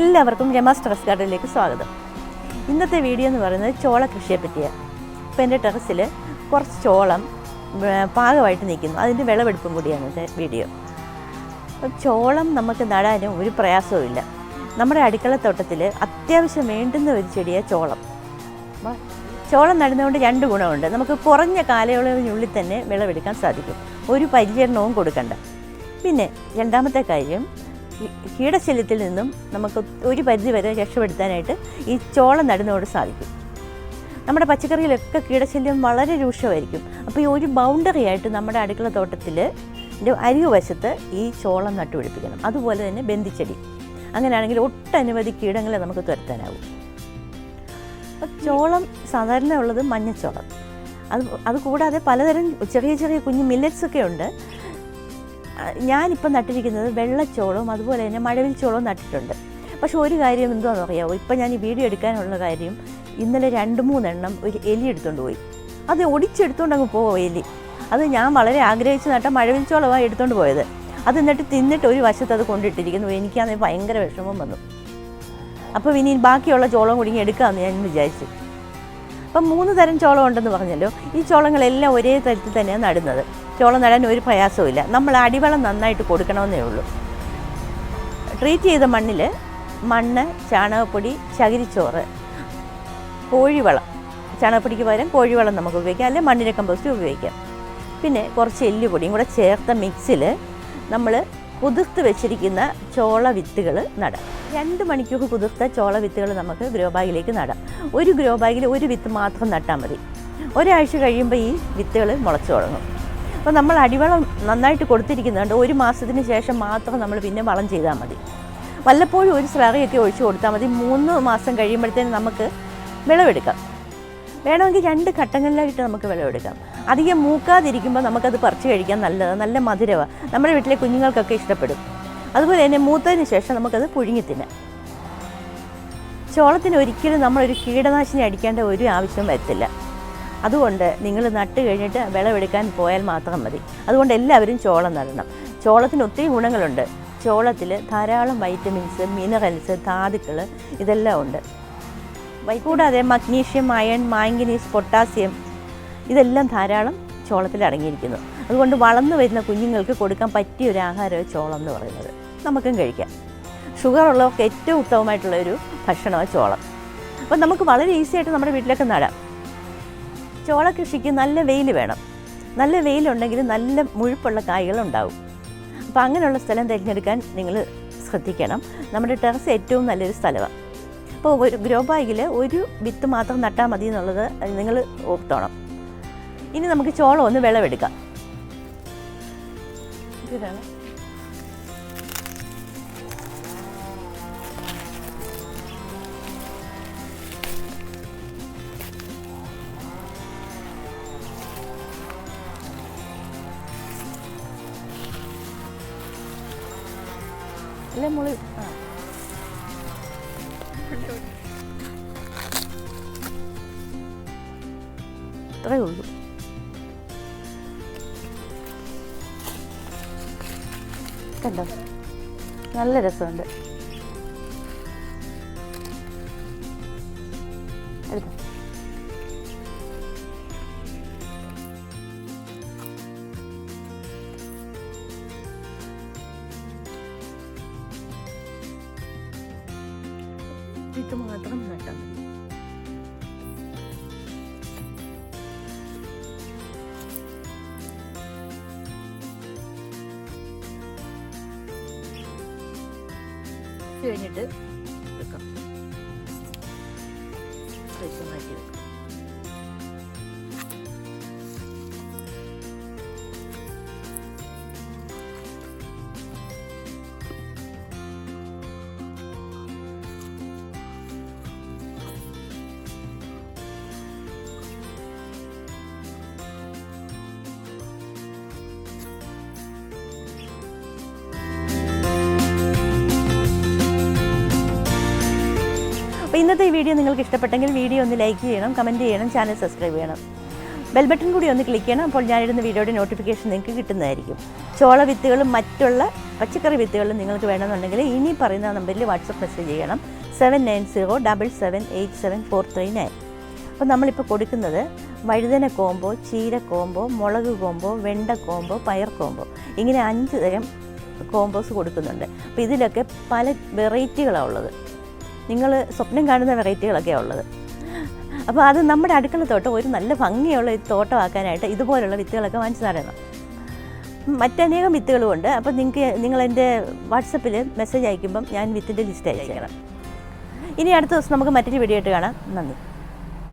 എല്ലാവർക്കും രമാസ് ടെറസ് ഗാർഡനിലേക്ക് സ്വാഗതം. ഇന്നത്തെ വീഡിയോ എന്ന് പറയുന്നത് ചോള കൃഷിയെ പറ്റിയാണ് ഇപ്പോൾ എന്റെ ടെറസിൽ കുറച്ച് ചോളം പാകമായിട്ട് നിൽക്കുന്നു. അതിന്റെ വിളവെടുപ്പും കൂടിയാണ് ഇന്നത്തെ വീഡിയോ. ചോളം നമുക്ക് നടാനും ഒരു പ്രയാസവും നമ്മുടെ അടുക്കളത്തോട്ടത്തിൽ അത്യാവശ്യം വേണ്ടുന്ന ഒരു ചെടിയാണ് ചോളം. ചോളം നടുന്നതുകൊണ്ട് രണ്ട് ഗുണമുണ്ട്. നമുക്ക് കുറഞ്ഞ കാലയളവിനുള്ളിൽ തന്നെ വിളവെടുക്കാൻ സാധിക്കും. ഒരു പരിചരണവും കൊടുക്കണ്ട. പിന്നെ രണ്ടാമത്തെ കാര്യം കീടശല്യത്തിൽ നിന്നും നമുക്ക് ഒരു പരിധി വരെ രക്ഷപ്പെടുത്താനായിട്ട് ഈ ചോളം നടുന്നതോട് സാധിക്കും. നമ്മുടെ പച്ചക്കറിയിലൊക്കെ കീടശല്യം വളരെ രൂക്ഷമായിരിക്കും. അപ്പോൾ ഈ ഒരു ബൗണ്ടറി ആയിട്ട് നമ്മുടെ അടുക്കള തോട്ടത്തിൽ അരിവ് വശത്ത് ഈ ചോളം നട്ടുപിടിപ്പിക്കണം. അതുപോലെ തന്നെ ബന്ധിച്ചെടി. അങ്ങനെയാണെങ്കിൽ ഒട്ടനവധി കീടങ്ങളെ നമുക്ക് തുരത്താനാവും. ചോളം സാധാരണ ഉള്ളത് മഞ്ഞച്ചോളം. അത് അത് കൂടാതെ പലതരം ചെറിയ ചെറിയ കുഞ്ഞു മില്ലറ്റ്സ് ഒക്കെ ഉണ്ട്. ഞാനിപ്പം നട്ടിരിക്കുന്നത് വെള്ളച്ചോളവും അതുപോലെ തന്നെ മഴവിൽ ചോളവും നട്ടിട്ടുണ്ട്. പക്ഷെ ഒരു കാര്യം എന്താണെന്ന് അറിയാമോ ഇപ്പം ഞാൻ ഈ വീഡിയോ എടുക്കാനുള്ള കാര്യം ഇന്നലെ രണ്ട് മൂന്നെണ്ണം ഒരു എലി എടുത്തുകൊണ്ട് പോയി. അത് ഒടിച്ചെടുത്തുകൊണ്ട് അങ്ങ് പോവോ എലി? അത് ഞാൻ വളരെ ആഗ്രഹിച്ച് നട്ട മഴവിൽ എടുത്തുകൊണ്ട് പോയത്. അത് എന്നിട്ട് തിന്നിട്ട് ഒരു വശത്ത് അത് കൊണ്ടിട്ടിരിക്കുന്നു. എനിക്കാണെങ്കിൽ ഭയങ്കര വിഷമം വന്നു. അപ്പോൾ ഇനി ബാക്കിയുള്ള ചോളം കൂടി ഇങ്ങ് എടുക്കാമെന്ന് ഞാൻ വിചാരിച്ചു. അപ്പം മൂന്ന് തരം ചോളം ഉണ്ടെന്ന് പറഞ്ഞല്ലോ. ഈ ചോളങ്ങളെല്ലാം ഒരേ തരത്തിൽ തന്നെയാണ് നടുന്നത്. ചോളം നടാൻ ഒരു പ്രയാസവുമില്ല. നമ്മൾ അടിവളം നന്നായിട്ട് കൊടുക്കണമെന്നേ ഉള്ളൂ. ട്രീറ്റ് ചെയ്ത മണ്ണിൽ മണ്ണ് ചാണകപ്പൊടി ചകിരിച്ചോറ് കോഴിവളം. ചാണകപ്പൊടിക്ക് പകരം കോഴിവളം നമുക്ക് ഉപയോഗിക്കാം. അല്ലെങ്കിൽ മണ്ണിര കമ്പോസ്റ്റ് ഉപയോഗിക്കാം. പിന്നെ കുറച്ച് എല്ലുപൊടിയും കൂടെ ചേർത്ത മിക്സിൽ നമ്മൾ കുതിർത്ത് വെച്ചിരിക്കുന്ന ചോള വിത്തുകൾ നടാം. രണ്ട് മണിക്കൂർ കുതിർത്ത ചോള വിത്തുകൾ നമുക്ക് ഗ്രോ ബാഗിലേക്ക് നടാം. ഒരു ഗ്രോ ബാഗിൽ ഒരു വിത്ത് മാത്രം നട്ടാൽ മതി. ഒരാഴ്ച കഴിയുമ്പോൾ ഈ വിത്തുകൾ മുളച്ചു തുടങ്ങും. അപ്പോൾ നമ്മൾ അടിവളം നന്നായിട്ട് കൊടുത്തിരിക്കുന്നുണ്ട്. ഒരു മാസത്തിന് ശേഷം മാത്രം നമ്മൾ പിന്നെ വളം ചെയ്താൽ മതി. വല്ലപ്പോഴും ഒരു സ്ലറിയൊക്കെ ഒഴിച്ചു കൊടുത്താൽ മതി. മൂന്ന് മാസം കഴിയുമ്പോഴത്തേനും നമുക്ക് വിളവെടുക്കാം. വേണമെങ്കിൽ രണ്ട് ഘട്ടങ്ങളിലായിട്ട് നമുക്ക് വിളവെടുക്കാം. അധികം മൂക്കാതിരിക്കുമ്പോൾ നമുക്കത് പറിച്ചു കഴിക്കാൻ നല്ലതാണ് നല്ല മധുരമാണ് നമ്മുടെ വീട്ടിലെ കുഞ്ഞുങ്ങൾക്കൊക്കെ ഇഷ്ടപ്പെടും. അതുപോലെ തന്നെ മൂത്തതിന് ശേഷം നമുക്കത് പുഴുങ്ങി തിന്നാം. ചോളത്തിന് ഒരിക്കലും നമ്മളൊരു കീടനാശിനി അടിക്കേണ്ട ഒരു ആവശ്യം വരത്തില്ല. അതുകൊണ്ട് നിങ്ങൾ നട്ട് കഴിഞ്ഞിട്ട് വിളവെടുക്കാൻ പോയാൽ മാത്രം മതി. അതുകൊണ്ട് എല്ലാവരും ചോളം നടണം. ചോളത്തിന് ഒത്തിരി ഗുണങ്ങളുണ്ട്. ചോളത്തിൽ ധാരാളം വൈറ്റമിൻസ് മിനറൽസ് ധാതുക്കൾ ഇതെല്ലാം ഉണ്ട്. കൂടാതെ മഗ്നീഷ്യം അയൺ മാംഗനീസ് പൊട്ടാസ്യം ഇതെല്ലാം ധാരാളം ചോളത്തിൽ അടങ്ങിയിരിക്കുന്നു. അതുകൊണ്ട് വളർന്നു വരുന്ന കുഞ്ഞുങ്ങൾക്ക് കൊടുക്കാൻ പറ്റിയ ഒരു ആഹാരമാണ് ചോളം എന്ന് പറയുന്നത്. നമുക്കും കഴിക്കാം. ഷുഗർ ഉള്ളവർക്ക് ഏറ്റവും ഉത്തമമായിട്ടുള്ള ഒരു ഭക്ഷണമാണ് ചോളം. അപ്പം നമുക്ക് വളരെ ഈസിയായിട്ട് നമ്മുടെ വീട്ടിലൊക്കെ നടാം. ചോള കൃഷിക്ക് നല്ല വെയിൽ വേണം. നല്ല വെയിലുണ്ടെങ്കിൽ നല്ല മുഴുപ്പുള്ള കായ്കൾ ഉണ്ടാവും. അപ്പോൾ അങ്ങനെയുള്ള സ്ഥലം തിരഞ്ഞെടുക്കാൻ നിങ്ങൾ ശ്രദ്ധിക്കണം. നമ്മുടെ ടെറസ് ഏറ്റവും നല്ലൊരു സ്ഥലമാണ്. അപ്പോൾ ഒരു ഗ്രോ ബാഗിൽ ഒരു വിത്ത് മാത്രം നട്ടാൽ മതി എന്നുള്ളത് നിങ്ങൾ ഓർത്തോണം. ഇനി നമുക്ക് ചോളം ഒന്ന് വിളവെടുക്കാം. ഇതാണ് അല്ലേ മുളി? അത്രേ ഉള്ളൂ. കണ്ടോ? നല്ല രസമുണ്ട്. എടുത്തോ? ഇത് മാത്രം നട്ടാൽ മതി കഴിഞ്ഞിട്ട് വെക്കാം. മാറ്റി വെക്കാം ഇന്നത്തെ ഈ വീഡിയോ നിങ്ങൾക്ക് ഇഷ്ടപ്പെട്ടെങ്കിൽ വീഡിയോ ഒന്ന് ലൈക്ക് ചെയ്യണം കമന്റ് ചെയ്യണം ചാനൽ സബ്സ്ക്രൈബ് ചെയ്യണം. ബെൽ ബട്ടൺ കൂടി ഒന്ന് ക്ലിക്ക് ചെയ്യണം അപ്പോൾ ഞാനിടുന്ന വീഡിയോയുടെ നോട്ടിഫിക്കേഷൻ നിങ്ങൾക്ക് കിട്ടുന്നതായിരിക്കും. ചോള വിത്തുകളും മറ്റുള്ള പച്ചക്കറി വിത്തുകളും നിങ്ങൾക്ക് വേണമെന്നുണ്ടെങ്കിൽ ഇനി പറയുന്ന നമ്പറിൽ വാട്സപ്പ് മെസ്സേജ് ചെയ്യണം. Seven nine zero double seven eight seven four three nine അപ്പോൾ നമ്മളിപ്പോൾ കൊടുക്കുന്നത് വഴുതന കോമ്പോ ചീര കോമ്പോ മുളക് കോമ്പോ വെണ്ട കോമ്പോ പയർ കോമ്പോ ഇങ്ങനെ അഞ്ച് തരം കോമ്പോസ് കൊടുക്കുന്നുണ്ട്. അപ്പോൾ ഇതിലൊക്കെ പല വെറൈറ്റികളാണ് ഉള്ളത്. നിങ്ങൾ സ്വപ്നം കാണുന്ന വെറൈറ്റികളൊക്കെ ഉള്ളത്. അപ്പോൾ അത് നമ്മുടെ അടുക്കള തോട്ടം ഒരു നല്ല ഭംഗിയുള്ള തോട്ടമാക്കാനായിട്ട് ഇതുപോലുള്ള വിത്തുകളൊക്കെ വാങ്ങിച്ചു തരണം. മറ്റനേകം വിത്തുകളുമുണ്ട് അപ്പോൾ നിങ്ങൾക്ക് നിങ്ങൾ എന്റെ വാട്സപ്പിൽ മെസ്സേജ് അയക്കുമ്പം ഞാൻ വിത്തിന്റെ ലിസ്റ്റ് അയച്ചേക്കണം ഇനി അടുത്ത ദിവസം നമുക്ക് മറ്റൊരു വീഡിയോ ആയിട്ട് കാണാം. നന്ദി.